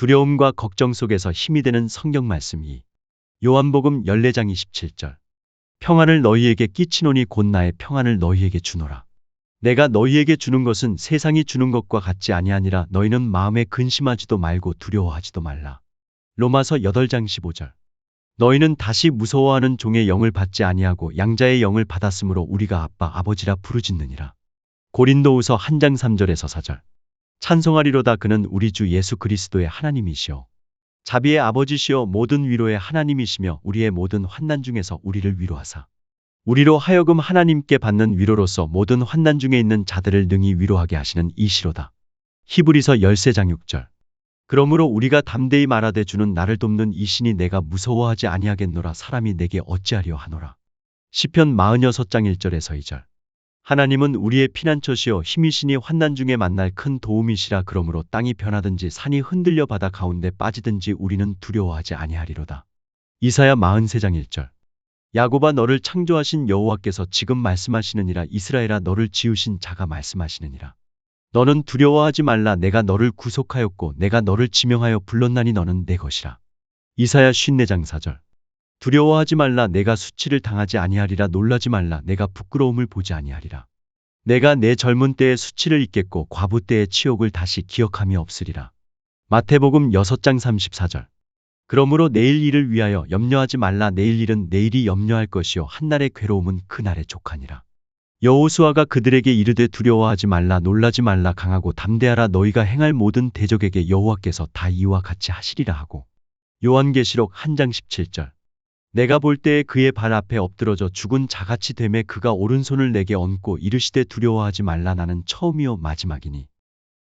두려움과 걱정 속에서 힘이 되는 성경 말씀이 요한복음 14장 27절. 평안을 너희에게 끼치노니 곧 나의 평안을 너희에게 주노라. 내가 너희에게 주는 것은 세상이 주는 것과 같지 아니하니라 너희는 마음에 근심하지도 말고 두려워하지도 말라. 로마서 8장 15절. 너희는 다시 무서워하는 종의 영을 받지 아니하고 양자의 영을 받았으므로 우리가 아빠 아버지라 부르짖느니라. 고린도후서 한장 3절에서 4절. 찬송하리로다 그는 우리 주 예수 그리스도의 하나님이시오. 자비의 아버지시여 모든 위로의 하나님이시며 우리의 모든 환난 중에서 우리를 위로하사 우리로 하여금 하나님께 받는 위로로서 모든 환난 중에 있는 자들을 능히 위로하게 하시는 이시로다. 히브리서 13장 6절. 그러므로 우리가 담대히 말하되 주는 나를 돕는 이 신이 내가 무서워하지 아니하겠노라 사람이 내게 어찌하려 하노라. 시편 46장 1절에서 2절. 하나님은 우리의 피난처시요 힘이시니 환난 중에 만날 큰 도움이시라 그러므로 땅이 변하든지 산이 흔들려 바다 가운데 빠지든지 우리는 두려워하지 아니하리로다. 이사야 43장 1절. 야곱아 너를 창조하신 여호와께서 지금 말씀하시느니라 이스라엘아 너를 지으신 자가 말씀하시느니라. 너는 두려워하지 말라 내가 너를 구속하였고 내가 너를 지명하여 불렀나니 너는 내 것이라. 이사야 54장 4절. 두려워하지 말라 내가 수치를 당하지 아니하리라 놀라지 말라 내가 부끄러움을 보지 아니하리라. 내가 내 젊은 때의 수치를 잊겠고 과부 때의 치욕을 다시 기억함이 없으리라. 마태복음 6장 34절. 그러므로 내일 일을 위하여 염려하지 말라 내일 일은 내일이 염려할 것이요 한날의 괴로움은 그날의 족하니라. 여호수아가 그들에게 이르되 두려워하지 말라 놀라지 말라 강하고 담대하라 너희가 행할 모든 대적에게 여호와께서 다 이와 같이 하시리라 하고 요한계시록 한장 17절 내가 볼 때에 그의 발 앞에 엎드러져 죽은 자같이 되매 그가 오른손을 내게 얹고 이르시되 두려워하지 말라 나는 처음이요 마지막이니